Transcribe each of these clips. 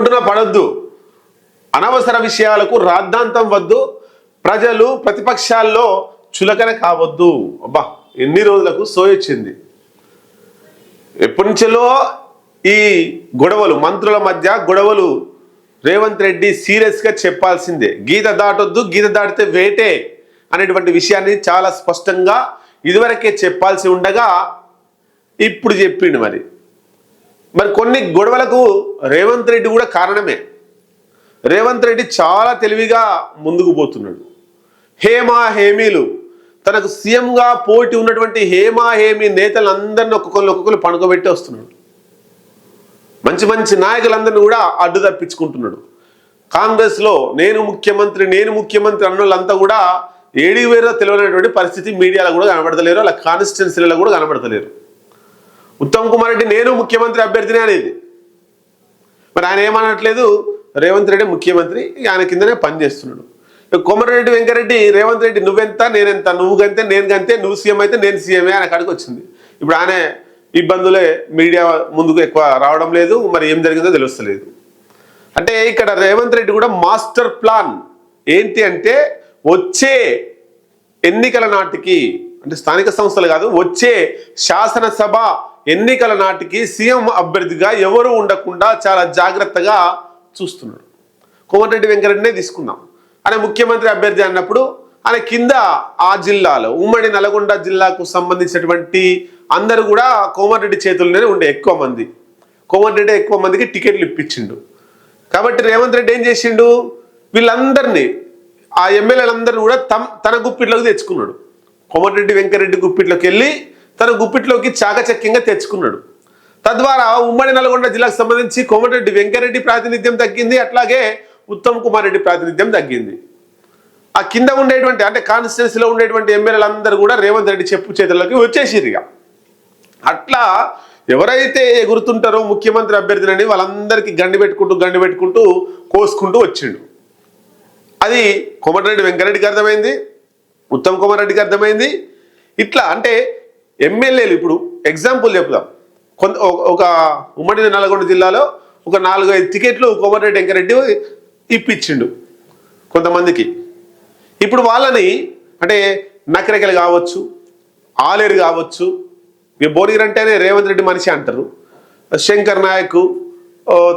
రోడ్డున పడొద్దు. అనవసర విషయాలకు రాద్ధాంతం వద్దు. ప్రజలు ప్రతిపక్షాల్లో చులకన కావద్దు. అబ్బా ఎన్ని రోజులకు సోయొచ్చింది ఎప్పటి ఈ గొడవలు మంత్రుల మధ్య గొడవలు రేవంత్ రెడ్డి సీరియస్గా చెప్పాల్సిందే. గీత దాటొద్దు గీత దాటితే వేటే అనేటువంటి విషయాన్ని చాలా స్పష్టంగా ఇదివరకే చెప్పాల్సి ఉండగా ఇప్పుడు చెప్పిండు మరి. మరి కొన్ని గొడవలకు రేవంత్ రెడ్డి కూడా కారణమే. రేవంత్ రెడ్డి చాలా తెలివిగా ముందుకు పోతున్నాడు. హేమా హేమీలు. తనకు సీఎంగా పోటీ ఉన్నటువంటి హేమా హేమి నేతలందరినీ ఒక్కొక్కరు ఒక్కొక్కరు పనుకోబెట్టి వస్తున్నాడు. మంచి మంచి నాయకులందరినీ కూడా అడ్డు తప్పించుకుంటున్నాడు. కాంగ్రెస్లో నేను ముఖ్యమంత్రి నేను ముఖ్యమంత్రి అన్నోళ్ళంతా కూడా ఏడి వేరో తెలియనటువంటి పరిస్థితి మీడియాలో కూడా కనబడతలేరు అలా కాన్స్టిట్యున్సీలలో కూడా కనబడతలేరు. ఉత్తమ్ కుమార్ రెడ్డి నేను ముఖ్యమంత్రి అభ్యర్థిని అనేది. మరి ఆయన ఏమనట్లేదు? రేవంత్ రెడ్డి ముఖ్యమంత్రి ఆయన కిందనే పనిచేస్తున్నాడు కోమరెడ్డి వెంకరెడ్డి రేవంత్ రెడ్డి నువ్వెంత నేనెంత నువ్వు గంతే నేను గంతే నువ్వు సీఎం అయితే నేను సీఎమే ఆయన కాడికి వచ్చింది. ఇప్పుడు ఆయన ఇబ్బందులే మీడియా ముందుకు ఎక్కువ రావడం లేదు మరి ఏం జరిగిందో తెలుస్తలేదు. అంటే ఇక్కడ రేవంత్ రెడ్డి కూడా మాస్టర్ ప్లాన్ ఏంటి అంటే వచ్చే ఎన్నికల నాటికి అంటే స్థానిక సంస్థలు కాదు వచ్చే శాసనసభ ఎన్నికల నాటికి సీఎం అభ్యర్థిగా ఎవరు ఉండకుండా చాలా జాగ్రత్తగా చూస్తున్నాడు. కోమటిరెడ్డి వెంకరెడ్డినే తీసుకుందాం. ఆయన ముఖ్యమంత్రి అభ్యర్థి అన్నప్పుడు ఆయన కింద ఆ జిల్లాలో ఉమ్మడి నల్గొండ జిల్లాకు సంబంధించినటువంటి అందరూ కూడా కోమటిరెడ్డి చేతుల్లోనే ఉండే ఎక్కువ మంది. కోమటిరెడ్డి ఎక్కువ మందికి టికెట్లు ఇప్పించిండు. కాబట్టి రేవంత్ రెడ్డి ఏం చేసిండు? వీళ్ళందరినీ ఆ ఎమ్మెల్యేలందరినీ కూడా తమ తన గుప్పిట్లోకి తెచ్చుకున్నాడు. కోమటిరెడ్డి వెంకరెడ్డి గుప్పిట్లోకి వెళ్ళి తన గుప్పిట్లోకి చాకచక్యంగా తెచ్చుకున్నాడు. తద్వారా ఉమ్మడి నల్గొండ జిల్లాకు సంబంధించి కోమటిరెడ్డి వెంకరెడ్డి ప్రాతినిధ్యం తగ్గింది అట్లాగే ఉత్తమ్ కుమార్ రెడ్డి ప్రాతినిధ్యం తగ్గింది. ఆ కింద ఉండేటువంటి అంటే కాన్స్టిట్యున్సీలో ఉండేటువంటి ఎమ్మెల్యేలందరూ కూడా రేవంత్ రెడ్డి చెప్పు చేతుల్లోకి వచ్చేసిరు ఇక. అట్లా ఎవరైతే ఎగురుతుంటారో ముఖ్యమంత్రి అభ్యర్థినని వాళ్ళందరికీ గండి పెట్టుకుంటూ గండి పెట్టుకుంటూ కోసుకుంటూ వచ్చిండు. అది కోమటిరెడ్డి వెంకరెడ్డికి అర్థమైంది ఉత్తమ్ కుమార్ రెడ్డికి అర్థమైంది. ఇట్లా అంటే ఎమ్మెల్యేలు ఇప్పుడు ఎగ్జాంపుల్ చెప్దాం. కొంత ఒక- ఉమ్మడి నల్గొండ జిల్లాలో ఒక నాలుగు ఐదు టికెట్లు కోమటిరెడ్డి వెంకరెడ్డి ఇప్పించిండు కొంతమందికి. ఇప్పుడు వాళ్ళని అంటే నకరికలు కావచ్చు ఆలేరు కావచ్చు ఇక భువనగిరి అంటేనే రేవంత్ రెడ్డి మనిషి అంటారు. శంకర్ నాయక్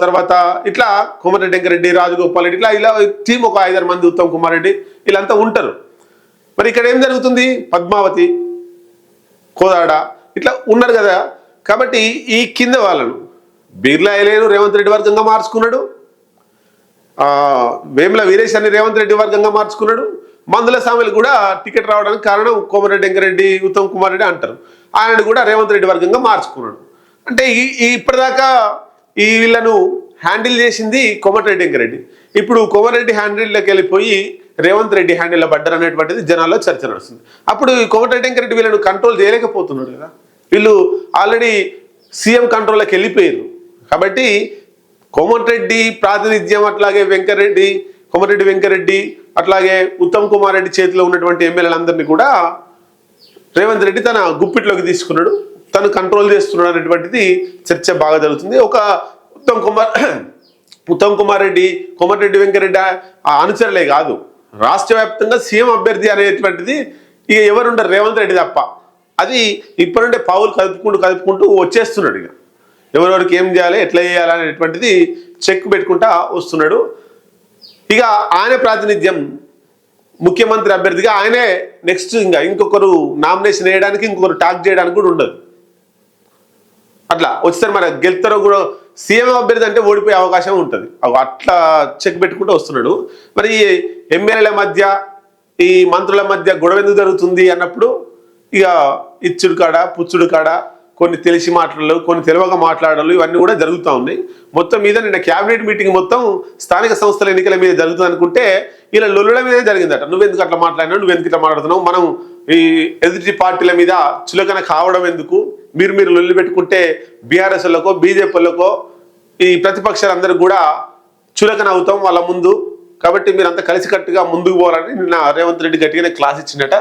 తర్వాత ఇట్లా కోమటిరెడ్డి వెంకరెడ్డి రాజగోపాల్ రెడ్డి ఇట్లా ఇలా టీం ఒక ఐదారు మంది ఉత్తమ్ కుమార్ రెడ్డి వీళ్ళంతా ఉంటారు. మరి ఇక్కడ ఏం జరుగుతుంది? పద్మావతి కోదాడ ఇట్లా ఉన్నారు కదా. కాబట్టి ఈ కింద వాళ్ళను బిర్లా ఎలేను రేవంత్ రెడ్డి వర్గంగా మార్చుకున్నాడు. ఆ, వేముల రేవంత్ రెడ్డి వర్గంగా మార్చుకున్నాడు. మందుల స్వామిలు కూడా టికెట్ రావడానికి కారణం కోమరెడ్డి వెంకరెడ్డి ఉత్తమ్ కుమార్ రెడ్డి అంటారు. ఆయనను కూడా రేవంత్ రెడ్డి వర్గంగా మార్చుకున్నాడు. అంటే ఈ ఈ ఇప్పటిదాకా ఈ వీళ్ళను హ్యాండిల్ చేసింది కోమటిరెడ్డి వెంకరెడ్డి ఇప్పుడు కోమరెడ్డి హ్యాండిల్లోకి వెళ్ళిపోయి రేవంత్ రెడ్డి హ్యాండిల్లో పడ్డారు అనేటువంటిది జనాల్లో చర్చ నడుస్తుంది. అప్పుడు ఈ కోమటిరెడ్డి వెంకరెడ్డి వీళ్ళను కంట్రోల్ చేయలేకపోతున్నాడు కదా. వీళ్ళు ఆల్రెడీ సీఎం కంట్రోల్లోకి వెళ్ళిపోయారు. కాబట్టి కోమటిరెడ్డి ప్రాతినిధ్యం అట్లాగే వెంకరెడ్డి కోమటిరెడ్డి వెంకరెడ్డి అట్లాగే ఉత్తమ్ కుమార్ రెడ్డి చేతిలో ఉన్నటువంటి ఎమ్మెల్యేలందరినీ కూడా రేవంత్ రెడ్డి తన గుప్పిట్లోకి తీసుకున్నాడు. తను కంట్రోల్ చేస్తున్నాడు అనేటువంటిది చర్చ బాగా జరుగుతుంది. ఒక ఉత్తమ్ కుమార్ ఉత్తమ్ కుమార్ రెడ్డి కోమటిరెడ్డి వెంకరెడ్డి ఆ అనుచరులే కాదు. రాష్ట్ర వ్యాప్తంగా సీఎం అభ్యర్థి అనేటువంటిది ఇక ఎవరుండరు రేవంత్ రెడ్డి తప్ప. అది ఇప్పుడుండే పావులు కలుపుకుంటూ కలుపుకుంటూ వచ్చేస్తున్నాడు ఇక. ఎవరెవరికి ఏం చేయాలి ఎట్లా చేయాలి అనేటువంటిది చెక్ పెట్టుకుంటా వస్తున్నాడు. ఇక ఆయన ప్రాతినిధ్యం ముఖ్యమంత్రి అభ్యర్థిగా ఆయనే నెక్స్ట్ ఇంకా ఇంకొకరు నామినేషన్ వేయడానికి ఇంకొకరు టాక్ చేయడానికి కూడా ఉండదు. అట్లా. వచ్చేసరి మరి గెలుతారో కూడా సీఎం అభ్యర్థి అంటే ఓడిపోయే అవకాశం ఉంటుంది. అట్లా చెక్ పెట్టుకుంటూ వస్తున్నాడు. మరి ఎమ్మెల్యేల మధ్య ఈ మంత్రుల మధ్య గొడవ ఎందుకు జరుగుతుంది అన్నప్పుడు ఇక ఇచ్చుడు కాడ పుచ్చుడు కాడ కొన్ని తెలిసి మాట్లాడలు కొన్ని తెలివగా మాట్లాడాలు ఇవన్నీ కూడా జరుగుతూ ఉన్నాయి. మొత్తం మీద నిన్న క్యాబినెట్ మీటింగ్ మొత్తం స్థానిక సంస్థల ఎన్నికల మీద జరుగుతుంది అనుకుంటే ఇలా లొల్లుల మీద జరిగిందట. నువ్వెందుకు అట్లా మాట్లాడినావు? నువ్వెందుకు ఇట్లా మాట్లాడుతున్నావు? మనం ఈ ఎదుటి పార్టీల మీద చులకన కావడం ఎందుకు? మీరు మీరు లొల్లి పెట్టుకుంటే బీఆర్ఎస్లకో బీజేపీలకో ఈ ప్రతిపక్షాలందరూ కూడా చులకన అవుతాం వాళ్ళ ముందు. కాబట్టి మీరంతా కలిసికట్టుగా ముందుకు పోవాలని నిన్న రేవంత్ రెడ్డి గట్టిగానే క్లాస్ ఇచ్చిందట.